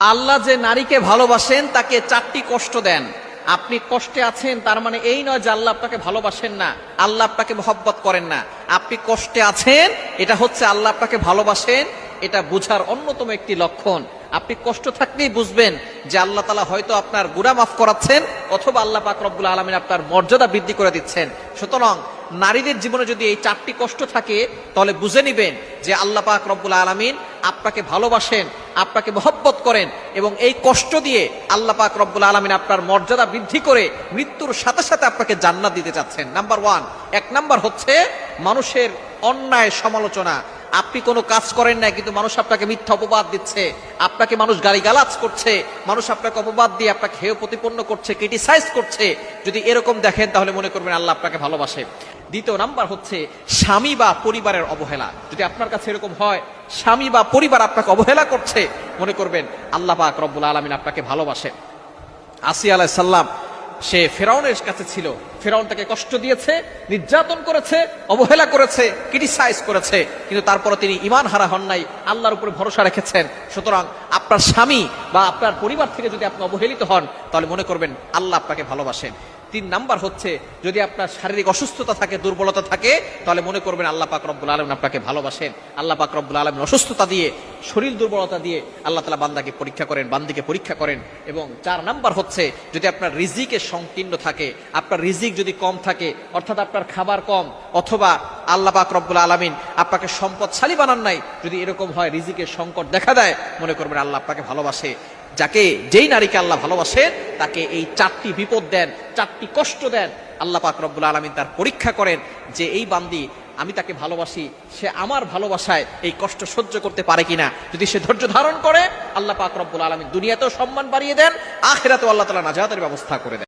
আল্লাহ যে নারীকে ভালোবাসেন, তাকে চারটি কষ্ট দেন। আপনি কষ্টে আছেন, তার মানে এই নয় যে আল্লাহ আপনাকে ভালোবাসেন না, আল্লাহ আপনাকে মহব্বত করেন না। আপনি কষ্টে আছেন, এটা হচ্ছে আল্লাহ আপনাকে ভালোবাসেন, এটা বুঝার অন্যতম একটি লক্ষণ। আপনি কষ্ট থাকলেই বুঝবেন যে আল্লাহ তালা হয়তো আপনার গুড়া মাফ করাচ্ছেন অথবা আল্লাহ পাক রব্বুল আলমিন আপনার মর্যাদা বৃদ্ধি করে দিচ্ছেন। সুতরাং নারীদের জীবনে যদি এই চারটি কষ্ট থাকে, তাহলে বুঝে নিবেন যে আল্লাহ পাক রব্বুল আলমিন আপনাকে ভালোবাসেন, আপনাকে মহব্বত করেন এবং এই কষ্ট দিয়ে আল্লাহ পাক রব্বুল আলমিন আপনার মর্যাদা বৃদ্ধি করে মৃত্যুর সাথে সাথে আপনাকে জান্নাত দিতে চাচ্ছেন। Number one. এক নাম্বার হচ্ছে মানুষের অন্যায় সমালোচনা। আপনি কোনো কাজ করেন না কিন্তু মানুষ আপনাকে মিথ্যা অপবাদ দিচ্ছে। আপনাকে মানুষ গালিগালাজ করছে। মানুষ আপনাকে অপবাদ দিয়ে আপনাকে হেয় প্রতিপন্ন করছে ক্রিটিসাইজ করছে। যদি এরকম দেখেন, তাহলে মনে করবেন আল্লাহ আপনাকে ভালোবাসে। দ্বিতীয় নাম্বার হচ্ছে স্বামী বা পরিবারের অবহেলা। যদি আপনার কাছে এরকম হয়, স্বামী বা পরিবার আপনাকে অবহেলা করছে, মনে করবেন আল্লাহ পাক রব্বুল আলমিন আপনাকে ভালোবাসে। আসি আলাহ সাল্লাম সে ফেরাউনের কাছে ছিল। ফেরাউন তাকে কষ্ট দিয়েছে, নির্যাতন করেছে, অবহেলা করেছে ক্রিটিসাইজ করেছে, কিন্তু তারপরে তিনি ইমান হারা হন নাই, আল্লাহর উপরে ভরসা রেখেছেন। সুতরাং আপনার স্বামী বা আপনার পরিবার থেকে যদি আপনি অবহেলিত হন, তাহলে মনে করবেন আল্লাহ আপনাকে ভালোবাসেন। তিন নাম্বার হচ্ছে, যদি আপনার শারীরিক অসুস্থতা থাকে, দুর্বলতা থাকে, তাহলে মনে করবেন আল্লাহ পাক রব্বুল আলম আপনাকে ভালোবাসেন। আল্লাহ পাক রব্বুল আলম অসুস্থতা দিয়ে, শরীর দুর্বলতা দিয়ে আল্লাহ তালা বান্দাকে পরীক্ষা করেন, বান্দিকে পরীক্ষা করেন। এবং চার নাম্বার হচ্ছে, যদি আপনার রিজিকের সংকীর্ণ থাকে, আপনার রিজিক যদি কম থাকে, অর্থাৎ আপনার খাবার কম, অথবা আল্লাহ পাক রব্বুল আলমিন আপনাকে সম্পদশালী বানান নাই, যদি এরকম হয়, রিজিকের সংকট দেখা দেয়, মনে করবেন আল্লাহ আপনাকে ভালোবাসে। যাকে যেই নারীকে আল্লাহ ভালোবাসেন, তাকে এই চারটি বিপদ দেন, চারটি কষ্ট দেন, আল্লাহ পাক রব্বুল আলমিন তার পরীক্ষা করেন যে এই বান্দি আমি তাকে ভালোবাসি, সে আমার ভালোবাসায় এই কষ্ট সহ্য করতে পারে কিনা। যদি সে ধৈর্য ধারণ করে, আল্লাহ পাক রব্বুল আলমিন দুনিয়াতেও সম্মান বাড়িয়ে দেন, আখেরাতেও আল্লাহ তালা নাজাতের ব্যবস্থা করে দেন।